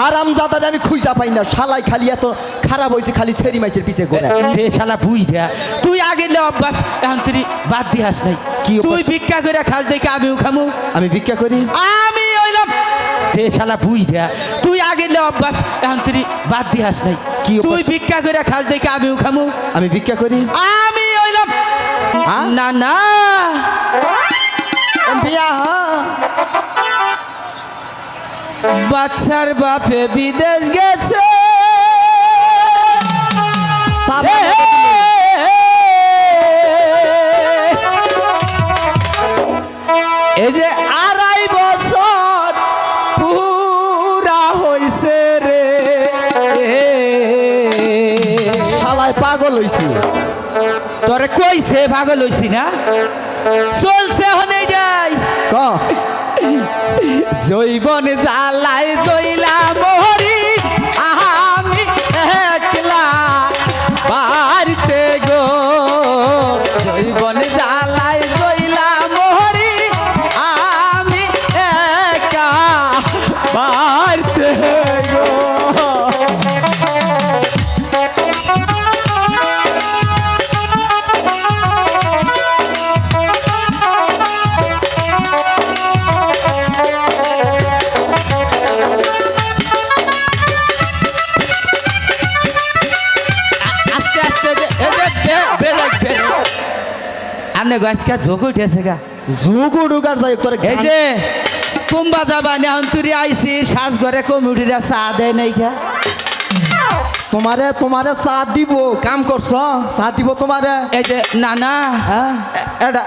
হারাম জাদারে আমি খুঁজা পাই না। শালাই খালি এত খারাপ হয়েছে খালি ছেড়ি মাইছের পিছে ঘোরে তে শালা বুই রে। তুই আগে লে অভ্যাস এখন তুই বাদ দিহাস নাই। কি তুই ভিক্ষা করে খাস দেখে আমিও খামু। আমি ভিক্ষা করি? আমি হইলাম তে শালা বুই রে। তুই আগে লে অভ্যাস এখন তুই বাদ দিহাস নাই। কি তুই ভিক্ষা করে খাস দেখে আমিও খামু। আমি ভিক্ষা করি? আমি হইলাম? না না বিয়া হ্যাঁ। বাচ্চার বাপে বিদেশ গেছে। এই যে আড়াই বছর পুরা হইছে রে। শালায় পাগল হইছি। তোরে কইছে ভাগল হইছি না? চলছে এখন এইটাই। ক? জৈবন জ্বালায় জইলা গাছকা ঝোঁক উঠেছে গা। ঝুঁকু ঢুকার যাই তোর এই যে কুম্বা যাবা না তুই আইসি শ্বাস ঘরে কমিউটিরা চা দেয় নাই খা তোমারে তোমারে চা দিব কাম করছ? চা দিব তোমারে? এই যে না না এটা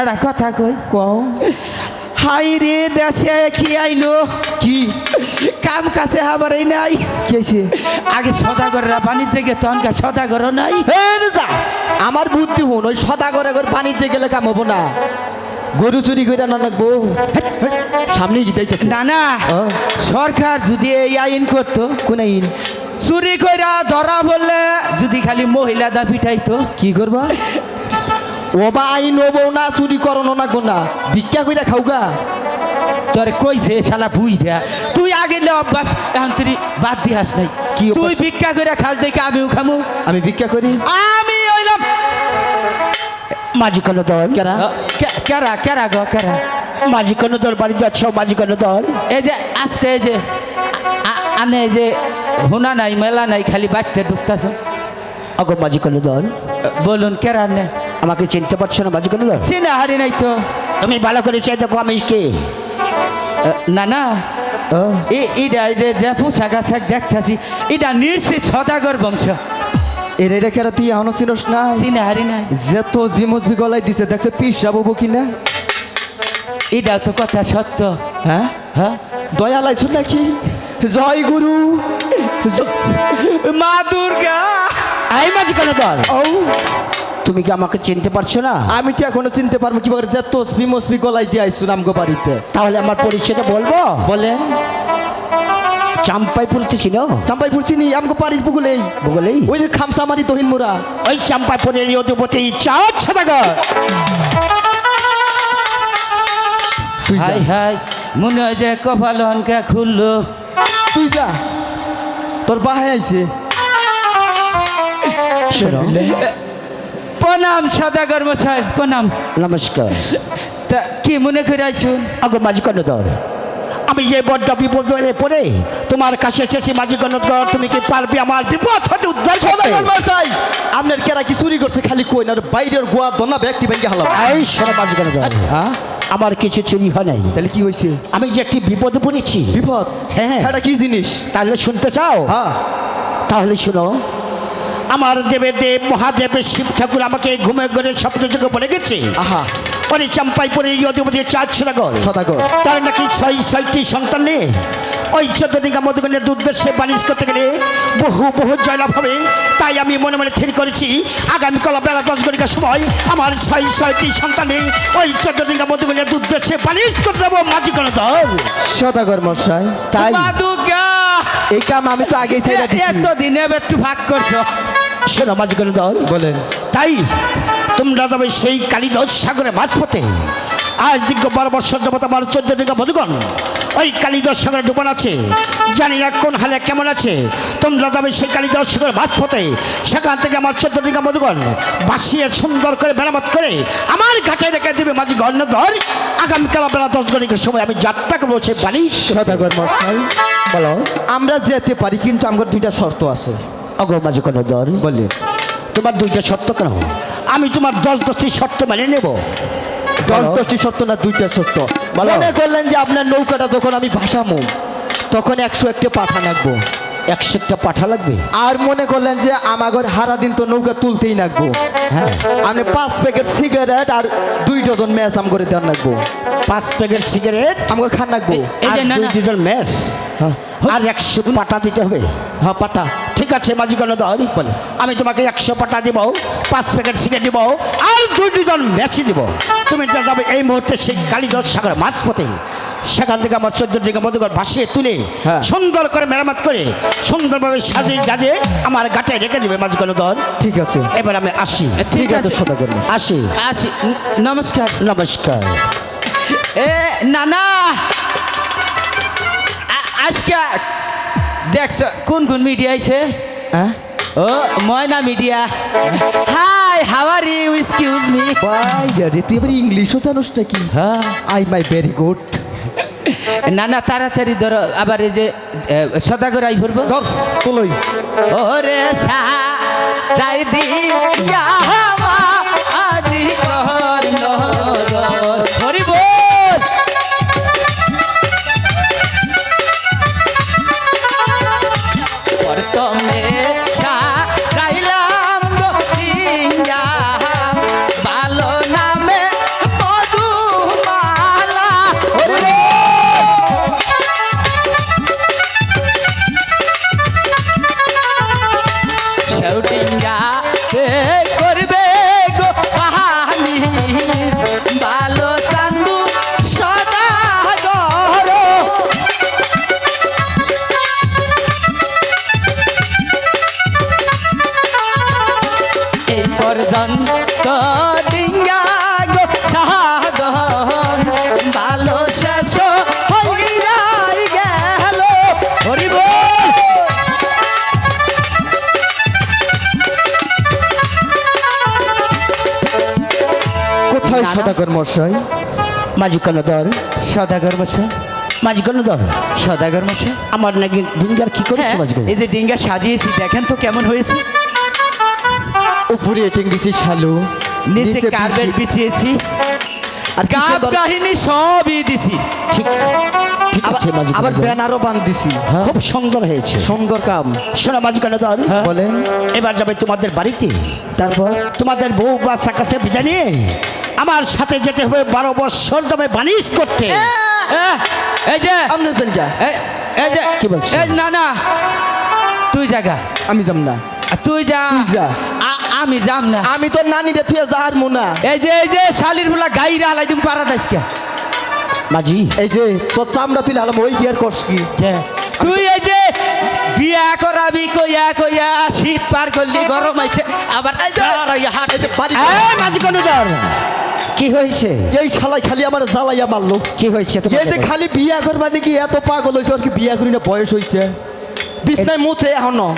এটা কথা কই? কও। হাই রে দেশে কি আইলো? কি? কাম কাছে হাবারই নাই। কি হয়েছে? আগে সদাগররা বাণিজ্যে গে তনকা সদাগর নাই। যা আমার বুদ্ধি হন ওই সদা করে করে বাণিজ্যে গেলে কাম হব না। গরু চুরি করে না রাখব সামনে জিতাইতেছি না না। সরকার যদি এই আইন করতো কোন আইন? চুরি কইরা ধরা বললে যদি খালি মহিলা দা পিঠাইতো কি করবা? ও বা আইন হব না চুরি করনো না গোনা ভিক্ষা কইরা খাওগা। তোরে কইছে শালা বুই রে। তুই আগে অভ্যাস এখন তুই বাদ দিহাস নাই। কি তুই ভিক্ষা করে খাস দেখে আমিও খামু। আমি ভিক্ষা করি? আমি হইলাম মাঝি কোনো দল। কেরা? কেরা কেরা গো কেরা? মাঝি কোনো দল বাড়িতে আছো মাঝি কোনো দল? এই যে আসতে এই যে আনে এই যে হুনা নাই মেলা নাই খালি বাড়তে ঢুকতাছ। অগো মাঝি কোনো দল। বলুন কেরা নে আমাকে চিনতে পারছ না মাঝি কোনো চিনা হারি নাই তো। তুমি ভালো করে চাই দেখো আমি কে। না না। ও, এ- ইডা এই যে যে পোশাক আশাক দেখতেছি এটা নিশ্চিত সদাগর বংশ। এর এটা কেরা তুই এখনও চিনস না? চিনা হারি নাই। যে তো বিমসবি গলাই দিছে দেখছে পিস যাব কি না? এটাও তো কথা সত্য। হ্যাঁ? হ্যাঁ? দয়া লাইছ নাকি? জয় গুরু। মা দুর্গা। আই মাঝি কোনো দল ও তুমি কি আমাকে চিনতে পারছ না? আমি তো এখনও চিনতে পারব কি করে যে তসবি মসবি গলাই দিয়ে আইসু নামগো বাড়িতে। তাহলে আমার পরিচয়টা বলব? বলেন। চাম্পাইপুর তো ছিল চাম্পাইপুর চিনি আমগো বাড়ির পুকুলেই বগলেই? ওই যে খামসামারি তহিন মোরা ওই চাম্পাইপুরের অধিপতি চাঁদ সদাগর। তুই যা। হাই হাই মনে হয় যে কপাল হনকা খুললো। তুই যা। তোর বাহায় আইছে। শোনো। প্রণাম সাদা সদাগর মশাই প্রণাম নমস্কার। তা কি মনে করে আইছুন আগো মাঝি দল আমি যে বড্ড বিপদে পড়ে তোমার কাছে এসেছি মাঝি গণদগর তুমি কি পারবে আমার বিপদ হতে উদ্ধার করতে? আপনার কেরা কি চুরি করছে খালি কই না বাইরের গোয়া দনা ব্যক্তি ব্যাংকে হালাম। এই শোনো মাঝি গণদগর হ্যাঁ? আমার কিছু চুরি হয় নাই। তাহলে কি হয়েছে? আমি যে একটি বিপদে পড়েছি। বিপদ? হ্যাঁ। এটা কি জিনিস? তাহলে শুনতে চাও? হ্যাঁ। তাহলে শুনো আমার দেবে দেব মহাদেবের শিব ঠাকুর আমাকে ঘুমে ঘরে স্বপ্ন যোগে বলে গেছে। আহা। পরে চাম্পাইপুরে এই অধিপতি চাঁদ সদাগর সদাগর তার নাকি ছয় ছয়টি সন্তান নিয়ে ওই চোদ্দ দিঘা মধুগণের উদ্দেশ্যে বাণিজ্য করতে গেলে বহু বহু জয়লাভ হবে। তাই আমি মনে মনে ঠিক করেছি আগামীকাল বেলা দশ ঘটিকার সময় আমার ছয় ছয়টি সন্তান ওই চোদ্দ দিঘা মধুগণের উদ্দেশ্যে বাণিজ্য করতে যাব মাঝি কোনো দল সদাগর মশাই তাই এই কাম আমি তো আগে এত দিনে একটু ভাগ করছ। শোনো মাঝি কোনো দল বলেন তাই তোমরা যাবে সেই কালীদশ সাগরে মাঝপথে। আজ দীর্ঘ বারো বছর যাবত আমার চোদ্দ দিঘা মধুগণ ওই কালীদর সাগরে ডুবান আছে। জানি না কোন হালে কেমন আছে। তোমরা যাবে সেই কালীদর সাগরের মাঝপথে। সেখান থেকে আমার চোদ্দ টিকা মধুগণ বাসিয়ে সুন্দর করে মেরামত করে আমার ঘাটে রেখে দেবে মাঝি গণ্যধর আগামীকাল বেলা দশ গণিকের সময় আমি যাত্রা করব সে বাণী। বলো। আমরা যেতে পারি কিন্তু আমার দুইটা শর্ত আছে। অগো কোনো তোমার দুইটা শর্ত কেন? আমি তোমার দশ দশটি শর্ত মানে নেব। দশ দশটি সত্য না দুইটা সত্য বলো। মনে করলেন যে আপনার নৌকাটা যখন আমি ভাসামো তখন একশো একটা পাঠা নাকবো। একশো একটা পাঠা লাগবে? আর মনে করলেন যে আমাগর হারা দিন তো নৌকা তুলতেই নাকবো হ্যাঁ। আমি পাঁচ প্যাকেট সিগারেট আর দুই ডজন ম্যাচ আম করে দেওয়ার নাকবো পাঁচ প্যাকেট সিগারেট? আমার খান এই আর দুই না। ডিজেল মেস আর একশো পাটা দিতে হবে। হ্যাঁ পাটা ঠিক আছে মাঝি গণধর বলে। আমি তোমাকে একশো পাটা দিব। পাঁচ প্যাকেট সিগারেট দিব। আর দুই ডিজন মেসি দিব। তুমি যা যাবে এই মুহূর্তে সেই কালীগঞ্জ সাগর মাঝপথে। সেখান থেকে আমার চোদ্দ দিকে মধুকর ভাসিয়ে তুলে হ্যাঁ। সুন্দর করে মেরামত করে সুন্দরভাবে সাজিয়ে গাজে আমার গাটে রেখে দেবে মাঝি গণধর ঠিক আছে। এবার আমি আসি। ঠিক আছে। আসি। আসি। নমস্কার। নমস্কার। এ না না আজকে দেখছ কোন কোন মিডিয়া আছে হ্যাঁ? ও ময়না media hi how are you excuse me ভাই রে তুই এবার ইংলিশও জানোস নাকি? হ্যাঁ। আই মাই ভেরি গুড না না তাড়াতাড়ি ধরো আবার এই যে সদা সদাগর আই ভরবো ধর তোলই। ওরে সা চাই দি শাউটিংয়া তে মশাই। গণধর সদাগর মশাই। গণধর সদাগর মশাই। আমার নাকি ডিঙ্গার কি করেছে হ্যাঁ, এই যে ডিঙ্গা সাজিয়েছি দেখেন তো কেমন হয়েছে। উপরে দিচ্ছি শালু নিচে কার্পেট বিছিয়েছি। আর গাব কাহিনী সবই দিছি। ঠিক ঠিক আছে আবার। ব্যানারও বান দিছি খুব সুন্দর হয়েছে। সুন্দর কাম। শোনো মাঝি গণধর বলেন। এবার যাবে তোমাদের বাড়িতে। তারপর? তোমাদের বউ বাচ্চা কাছে বিদায় নিয়ে আমার সাথে যেতে হবে বারো বছর যাবে বানিশ করতে। এ, এই যে এই যে কি বলছিস? না না তুই জাগা আমি যাম না। তুই যা। যা। আ- আমি যাম না। আমি তো নানি রে তুই যাহার মুনা। এই যে এই যে শালির ফুলা গাইরা হালাই তুমি পারাদাইস কে। মাঝি। এই যে তোর চামড়া তুই হালাম ওই বিয়ার করস কি? তুই এই যে বিয়া করাবি কইয়া কইয়া শীত পার করলি গরম আইছে আবার এই যে। হাট মাঝি গণধর কি হয়েছে? এই শালাই খালি আমার জ্বালাইয়া মারলো। কি হয়েছে এই যে খালি বিয়া করবা নাকি এত পাগল হয়েছে আর কি বিয়া করি না বয়স হয়েছে? বিছনায় মুতে এখনও।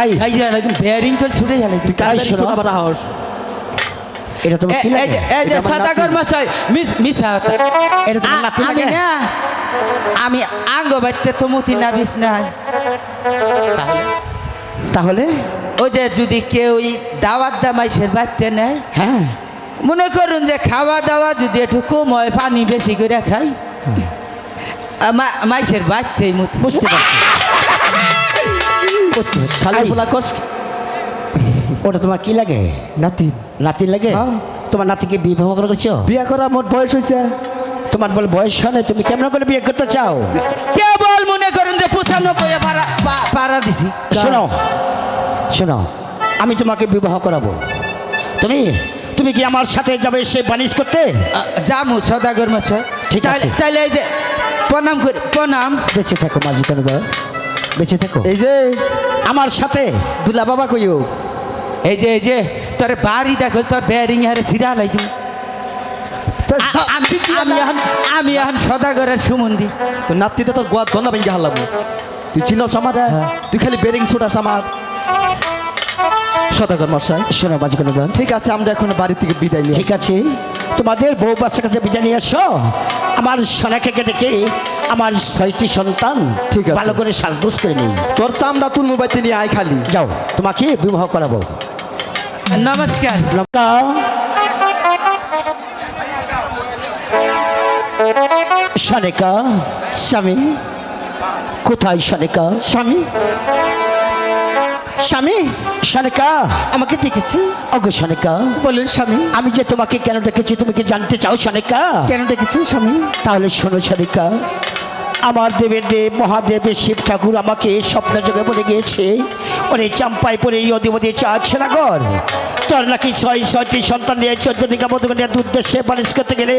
এই, আই। যে হালাই বেয়ারিং কল ছুটে হালাই তুই কাজ শোনো। আবার আহস এটা তোমার কি লাগে? এই যে এটা আমার সদাগর মশাই মিস মিছা এটা তোমার নাতি আমি লাগে? না আমি আঙ্গ বাইতে তো মতি না বিষ নাই তাহলে? ওই যে যদি কেউ দাওয়াত দামাইসের বাড়তে নেয় হ্যাঁ। মনে করুন যে খাওয়া দাওয়া যদি একটু কম হয় পানি বেশি করে খাই। মাইসের মতি বুঝতে পারছি। শালি? ওটা তোমার কি লাগে? নাতি? নাতি লাগে? হ্যাঁ। তোমার নাতিকে বিবাহ করেছ? বিয়া করা মোট বয়স হয়েছে। তোমার বলে বয়স হয় তুমি কেমন করে বিয়ে করতে চাও? কেবল মনে করুন যে পঁচানব্বই পাড়া দিছি। শোনো শোনো আমি তোমাকে বিবাহ করাবো। তুমি তুমি কি আমার সাথে যাবে সে বানিজ করতে? জামু সদাগর মশাই ঠিক আছে। তাহলে এই যে প্রণাম করি প্রণাম। বেঁচে থাকো মাঝি কেন বেঁচে থাকো। এই যে আমার সাথে? দুলা বাবা কইও এই যে এই যে তোর বাড়ি দেখল তোর বেয়ারিং হারে ছিড়া আ- আমি এখন আমি এখন সদাগরের সুমন্দি। তো নাতিতে তোর গোয়া দনা ভেঙে হারলাম তুই চিনস আমার তুই খালি বেরিং ছুটাস আমার। সদাগর মশাই শোনো কোনো গান ঠিক আছে আমরা এখন বাড়ি থেকে বিদায় নিই ঠিক আছে। তোমাদের বউ বাচ্চার কাছে বিদায় নিয়ে এসো। আমার সোনাকে ডেকে আমার ছয়টি সন্তান ঠিক আছে। ভালো করে সাজগোজ করে নিই। তোর চামড়া তুল মোবাইল নিয়ে আয় খালি। যাও তোমাকে বিবাহ করাবো। নমস্কার। লঙ্কা সানেকা স্বামী। কোথায় সানেকা স্বামী? স্বামী শানিকা। আমাকে দেখেছি। অগো শানিকা। বলুন স্বামী। আমি যে তোমাকে কেন ডেকেছি তুমি কি জানতে চাও শানিকা? কেন ডেকেছি স্বামী? তাহলে শোনো সারিকা আমার দেবের দেব মহাদেবের শিব ঠাকুর আমাকে স্বপ্ন যোগে বলে গিয়েছে। ওরে চাম্পাই পরে এই অধিপতি চাঁদ সেনাগর। তোর নাকি ছয়, ছয়টি সন্তান নিয়ে চোদ্দ দিকা মধুকন্যার উদ্দেশ্যে বালিশ করতে গেলে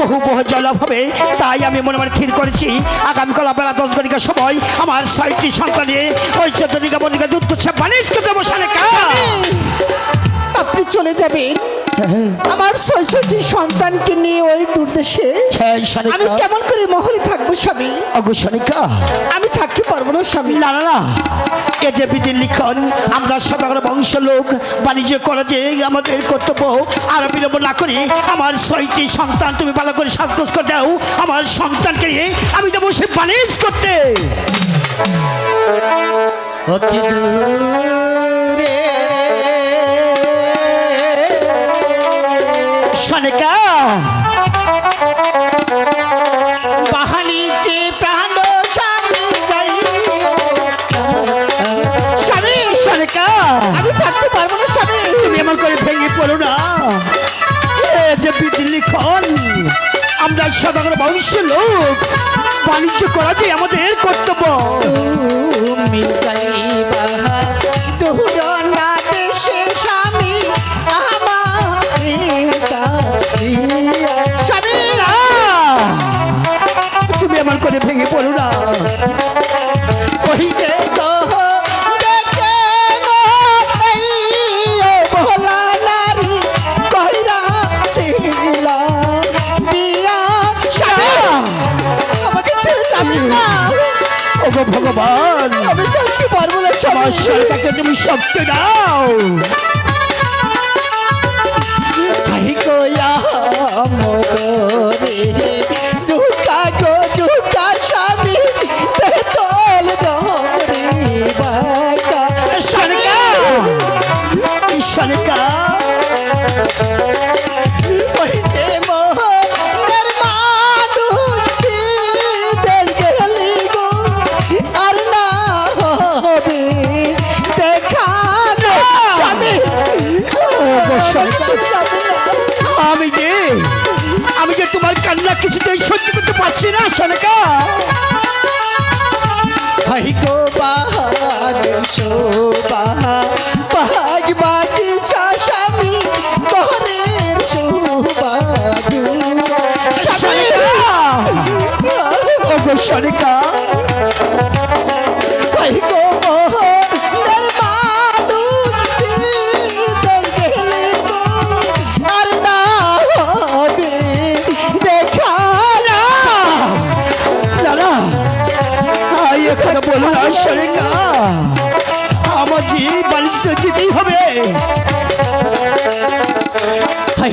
বহু বহু জলাভ হবে। তাই আমি মনে মনে স্থির করেছি আগামীকাল বেলা দশ ঘটিকার সময় আমার ছয়টি সন্তান নিয়ে ওই চোদ্দ দিকা মধুকন্যার উদ্দেশ্যে বালিশ করতে বসালে আপনি চলে যাবেন আমার ছয়শটি সন্তানকে নিয়ে ওই দূরদেশে। আমি কেমন করে মহলে থাকব স্বামী? অগুসনিকা আমি থাকতে পারব না স্বামী। না না না। এ যে বিধির লিখন আমরা সদাগর বংশ লোক বাণিজ্য করা যে আমাদের কর্তব্য আর বিলম্ব না করি আমার ছয়টি সন্তান তুমি ভালো করে সাজগোজ করে দাও আমার সন্তানকে নিয়ে আমি যাব সে বাণিজ্য করতে। সনেকা আমরা সাধারণ মানুষের লোক বাণিজ্য করা যে আমাদের কর্তব্য। আমার সরকারকে তুমি শক্তি দাও পারছি না সরকা ভাই গো বাহাদুর শোভা বাগি স্বামী ঘরের শোভা ওগো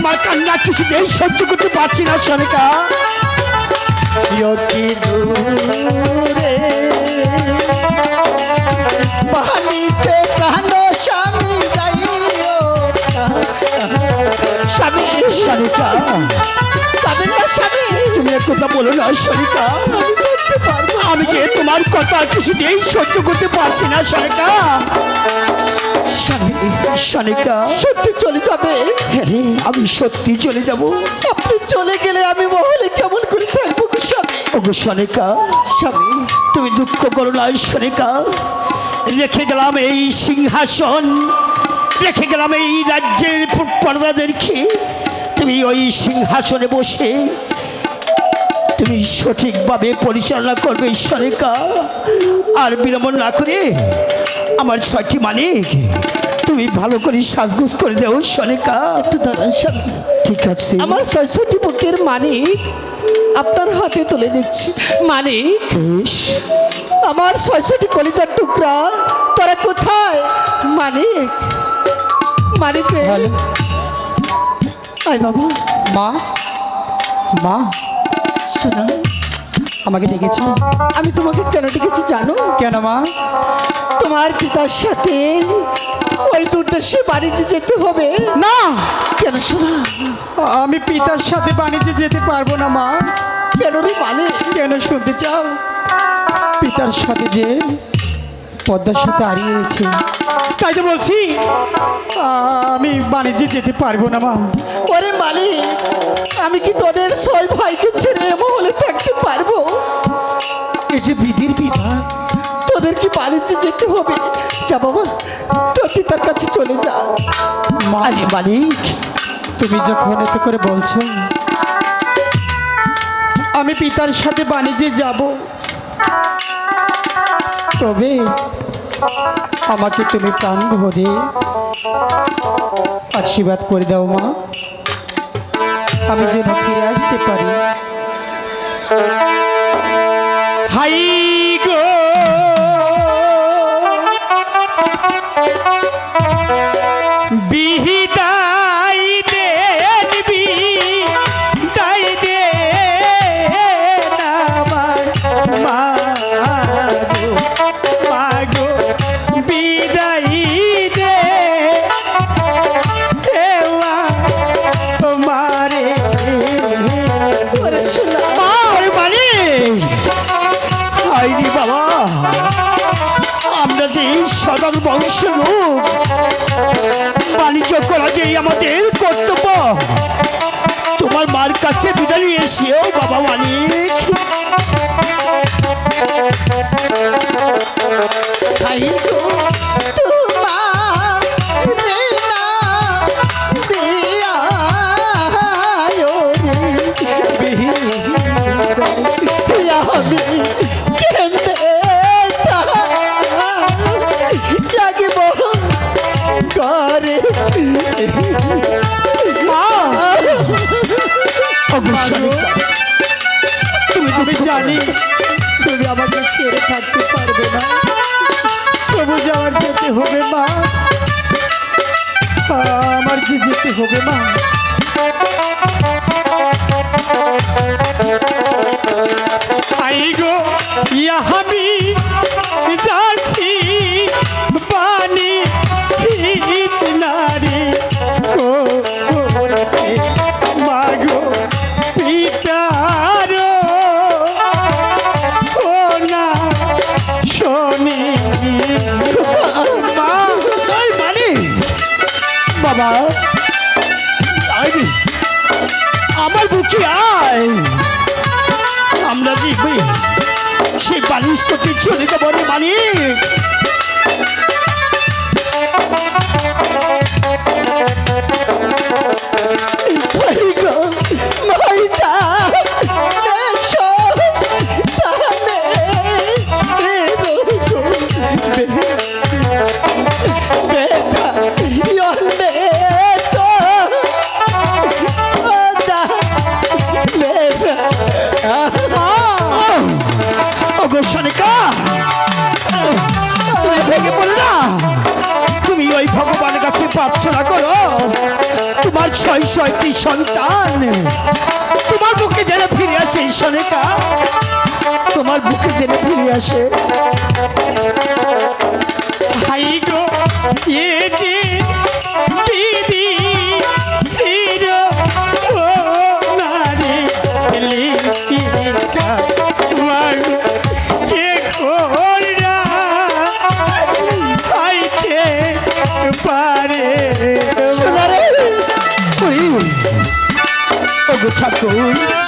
তোমার কান্না কিছুতেই সহ্য করতে পারছি না সনিকা দূরে? পানিতে প্রাণ স্বামী যাইও। স্বামী সনিকা স্বামী না স্বামী তুমি কথা বলো না সনিকা থাকতে পারব? আমি যে তোমার কথা কিছুতেই সহ্য করতে পারছি না স্বামী সনিকা সত্যি চলে যাবে? হ্যাঁ আমি সত্যি চলে যাব। আপনি চলে গেলে আমি মহলে কেমন করে থাকব স্বামী? ওগো সনিকা স্বামী তুমি দুঃখ করো না সনিকা রেখে গেলাম এই সিংহাসন রেখে গেলাম এই রাজ্যের প্রজাদেরকে তুমি ওই সিংহাসনে বসে তুমি সঠিকভাবে পরিচালনা করবে ঈশ্বরিকা আর বিলম্ব না করে আমার ছয়টি মানিক তুমি ভালো করে সাজগুজ করে দেও সনিকা একটু দাঁড়ান ঠিক আছে। আমার ছয়শটি বুকের মানিক আপনার হাতে তুলে দিচ্ছি। মানিক বেশ। আমার ছয়শটি কলিজার টুকরা তোরা কোথায়? মানিক মানিক রে। হ্যালো আয় বাবা। মা মা। শোনা আমাকে ডেকেছো আমি তোমাকে কেন ডেকেছি জানো? কেন মা? তোমার পিতার সাথে ওই দুর্দেশে বাণিজ্যে যেতে হবে। না! কেন শোনা? আমি পিতার সাথে বাণিজ্যে যেতে পারব না মা। কেন রে মানে কেন শুনতে চাও? পিতার সাথে যে পদ্মার সাথে হারিয়ে গেছে তাই তো বলছি আমি বাণিজ্যে যেতে পারব না মা। ওরে মালিক আমি কি তোদের ছয় ভাইকে ছেড়ে মহলে থাকতে পারব? এই যে বিধির বিধান। তোদের কি বাণিজ্যে যেতে হবে? যা বাবা তোর পিতার কাছে চলে যা। মা আরে মানিক তুমি যখন এত করে বলছো আমি পিতার সাথে বাণিজ্যে যাব। তবে আমাকে তুমি প্রাণ ভরে আশীর্বাদ করে দাও মা। আমি যেন ফিরে আসতে পারি। হাই! যে সদর বংশ রূপ। বাণিজ্য করা যে আমাদের কর্তব্য। তোমার মার কাছে বিদায় এসেও বাবা মানিক তুমি আমি জানি তুমি আমাকে ছেড়ে থাকতে পারবে না। তবু যাওয়ার যেতে হবে মা। আমার যে যেতে হবে মা। আই গো ইয়া আমি যাচ্ছি ছয় ছয়টি সন্তান। তোমার বুকে যেন ফিরে আসে সনিকা তোমার বুকে যেন ফিরে আসে। হাই ঠাকুর।